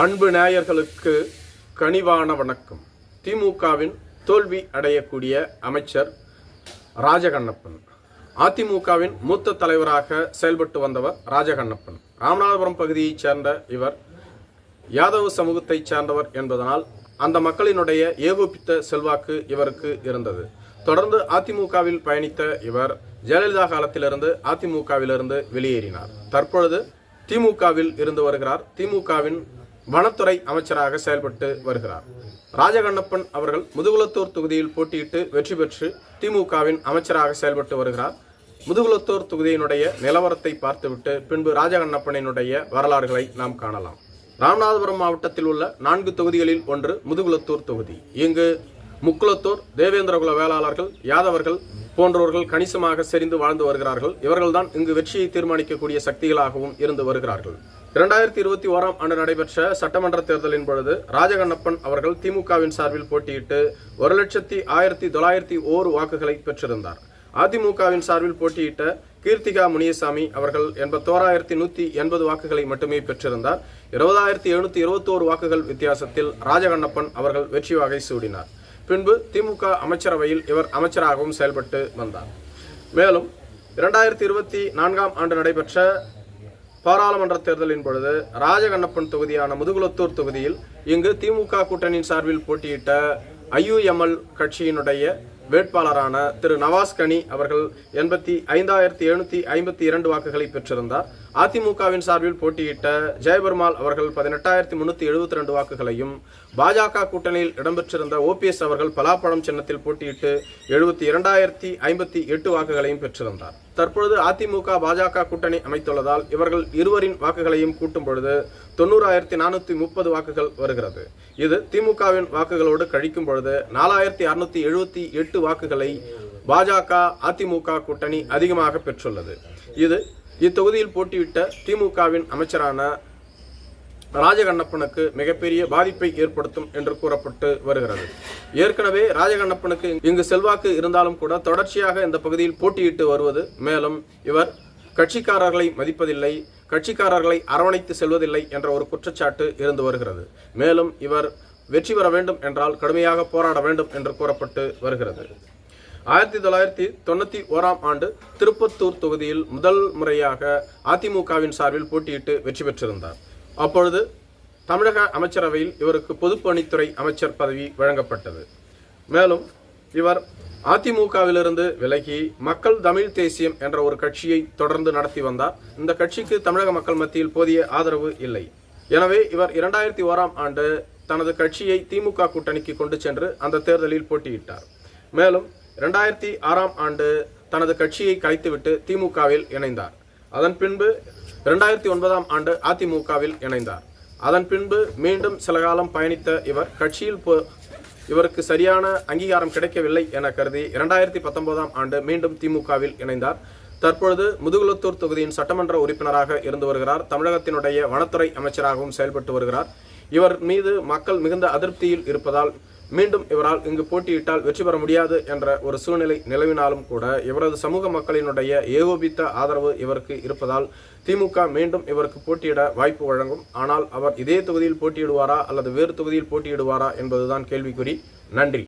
அன்பு நேயர்களுக்கு கனிவான வணக்கம். திமுகவின் தோல்வி அடையக்கூடிய அமைச்சர் ராஜகண்ணப்பன். அதிமுகவின் மூத்த தலைவராக செயல்பட்டு வந்தவர் ராஜகண்ணப்பன். ராமநாதபுரம் பகுதியைச் சேர்ந்த இவர் யாதவ சமூகத்தைச் சேர்ந்தவர் என்பதனால் அந்த மக்களினுடைய ஏகோபித்த செல்வாக்கு இவருக்கு இருந்தது. தொடர்ந்து அதிமுகவில் பயணித்த இவர் ஜெயலலிதா காலத்திலிருந்து அதிமுகவிலிருந்து வெளியேறினார். தற்பொழுது திமுகவில் இருந்து வருகிறார். திமுகவின் வனத்துறை அமைச்சராக செயல்பட்டு வருகிறார். ராஜகண்ணப்பன் அவர்கள் முதுகுலத்தூர் தொகுதியில் போட்டியிட்டு வெற்றி பெற்று திமுகவின் அமைச்சராக செயல்பட்டு வருகிறார். முதுகுலத்தூர் தொகுதியினுடைய நிலவரத்தை பார்த்துவிட்டு பின்பு ராஜகண்ணப்பனினுடைய வரலாறுகளை நாம் காணலாம். ராமநாதபுரம் மாவட்டத்தில் உள்ள நான்கு தொகுதிகளில் ஒன்று முதுகுலத்தூர் தொகுதி. இங்கு முக்குலத்தூர் தேவேந்திரகுல வேளாளர்கள் யாதவர்கள் போன்றவர்கள் கணிசமாக செறிந்து வாழ்ந்து வருகிறார்கள். இவர்கள்தான் இங்கு வெற்றியை தீர்மானிக்கக்கூடிய சக்திகளாகவும் இருந்து வருகிறார்கள். இரண்டாயிரத்தி இருபத்தி ஓராம் ஆண்டு நடைபெற்ற சட்டமன்ற தேர்தலின் பொழுது ராஜகண்ணப்பன் அவர்கள் திமுகவின் சார்பில் போட்டியிட்டு ஒரு லட்சத்தி ஆயிரத்தி தொள்ளாயிரத்தி ஓரு வாக்குகளை பெற்றிருந்தார். அதிமுகவின் சார்பில் போட்டியிட்ட கீர்த்திகா முனியசாமி அவர்கள் எண்பத்தோராயிரத்தி நூத்தி எண்பது வாக்குகளை மட்டுமே பெற்றிருந்தார். இருபதாயிரத்தி எழுநூத்தி இருபத்தோரு வாக்குகள் வித்தியாசத்தில் ராஜகண்ணப்பன் அவர்கள் வெற்றி வாகை சூடினார். பின்பு திமுக அமைச்சரவையில் இவர் அமைச்சராகவும் செயல்பட்டு வந்தார். மேலும் இரண்டாயிரத்தி இருபத்தி நான்காம் ஆண்டு நடைபெற்ற பாராளுமன்ற தேர்தலின் பொழுது ராஜகண்ணப்பன் தொகுதியான முதுகுலத்தூர் தொகுதியில் இங்கு திமுக கூட்டணியின் சார்பில் போட்டியிட்ட ஐயுஎம்எல் கட்சியினுடைய வேட்பாளரான திரு நவாஸ் கனி அவர்கள் எண்பத்தி ஐந்தாயிரத்தி எழுநூத்தி ஐம்பத்தி இரண்டு வாக்குகளை பெற்றிருந்தார். அதிமுகவின் சார்பில் போட்டியிட்ட ஜெயபெருமாள் அவர்கள் பதினெட்டாயிரத்தி முன்னூத்தி எழுபத்தி ரெண்டு வாக்குகளையும் பாஜக கூட்டணியில் இடம்பெற்றிருந்த ஓபிஎஸ் அவர்கள் பலாப்பழம் சின்னத்தில் போட்டியிட்டு எழுபத்தி இரண்டாயிரத்தி ஐம்பத்தி எட்டு வாக்குகளையும் பெற்றிருந்தார். தற்பொழுது அதிமுக பாஜக கூட்டணி அமைத்துள்ளதால் இவர்கள் இருவரின் வாக்குகளையும் கூட்டும் பொழுது தொண்ணூறாயிரத்தி நானூற்றி முப்பது வாக்குகள் வருகிறது. இது திமுகவின் வாக்குகளோடு கழிக்கும் பொழுது நாலாயிரத்தி அறுநூத்தி எழுபத்தி எட்டு வாக்குகளை பாஜக அதிமுக கூட்டணி அதிகமாக பெற்றுள்ளது. இது இத்தொகுதியில் போட்டியிட்ட திமுகவின் அமைச்சரான ராஜகண்ணப்பனுக்கு மிகப்பெரிய பாதிப்பை ஏற்படுத்தும் என்று கூறப்பட்டு வருகிறது. ஏற்கனவே ராஜகண்ணப்பனுக்கு இங்கு செல்வாக்கு இருந்தாலும் கூட தொடர்ச்சியாக இந்த பகுதியில் போட்டியிட்டு வருவது மேலும் இவர் கட்சிக்காரர்களை மதிப்பதில்லை கட்சிக்காரர்களை அரவணைத்து செல்வதில்லை என்ற ஒரு குற்றச்சாட்டு இருந்து வருகிறது. மேலும் இவர் வெற்றி பெற வேண்டும் என்றால் கடுமையாக போராட வேண்டும் என்று கூறப்பட்டு வருகிறது. ஆயிரத்தி தொள்ளாயிரத்தி தொண்ணூத்தி ஓராம் ஆண்டு திருப்பத்தூர் தொகுதியில் முதல் முறையாக அதிமுகவின் சார்பில் போட்டியிட்டு வெற்றி பெற்றிருந்தார். அப்பொழுது தமிழக அமைச்சரவையில் இவருக்கு பொதுப்பணித்துறை அமைச்சர் பதவி வழங்கப்பட்டது. மேலும் இவர் அதிமுகவிலிருந்து விலகி மக்கள் தமிழ் தேசியம் என்ற ஒரு கட்சியை தொடர்ந்து நடத்தி வந்தார். இந்த கட்சிக்கு தமிழக மக்கள் மத்தியில் போதிய ஆதரவு இல்லை. எனவே இவர் இரண்டாயிரத்தி ஓராம் ஆண்டு தனது கட்சியை திமுக கூட்டணிக்கு கொண்டு சென்று அந்த தேர்தலில் போட்டியிட்டார். மேலும் இரண்டாயிரத்தி ஆறாம் ஆண்டு தனது கட்சியை கலைத்துவிட்டு திமுகவில் இணைந்தார். அதன் பின்பு இரண்டாயிரத்தி ஒன்பதாம் ஆண்டு அதிமுகவில் இணைந்தார். அதன் பின்பு மீண்டும் சில காலம் பயணித்த இவர் கட்சியில் போ- இவருக்கு சரியான அங்கீகாரம் கிடைக்கவில்லை என கருதி இரண்டாயிரத்தி பத்தொன்பதாம் ஆண்டு மீண்டும் திமுகவில் இணைந்தார். தற்பொழுது முதுகுலத்தூர் தொகுதியின் சட்டமன்ற உறுப்பினராக இருந்து வருகிறார். தமிழகத்தினுடைய வனத்துறை அமைச்சராகவும் செயல்பட்டு வருகிறார். இவர் மீது மக்கள் மிகுந்த அதிருப்தியில் இருப்பதால் மீண்டும் இவரால் இங்கு போட்டியிட்டால் வெற்றி பெற முடியாது என்ற ஒரு சூழ்நிலை நிலவினாலும் கூட இவரது சமூக மக்களினுடைய ஏகோபித்த ஆதரவு இவருக்கு இருப்பதால் திமுக மீண்டும் இவருக்கு போட்டியிட வாய்ப்பு வழங்கும். ஆனால் அவர் இதே தொகுதியில் போட்டியிடுவாரா அல்லது வேறு தொகுதியில் போட்டியிடுவாரா என்பதுதான் கேள்விக்குறி. நன்றி.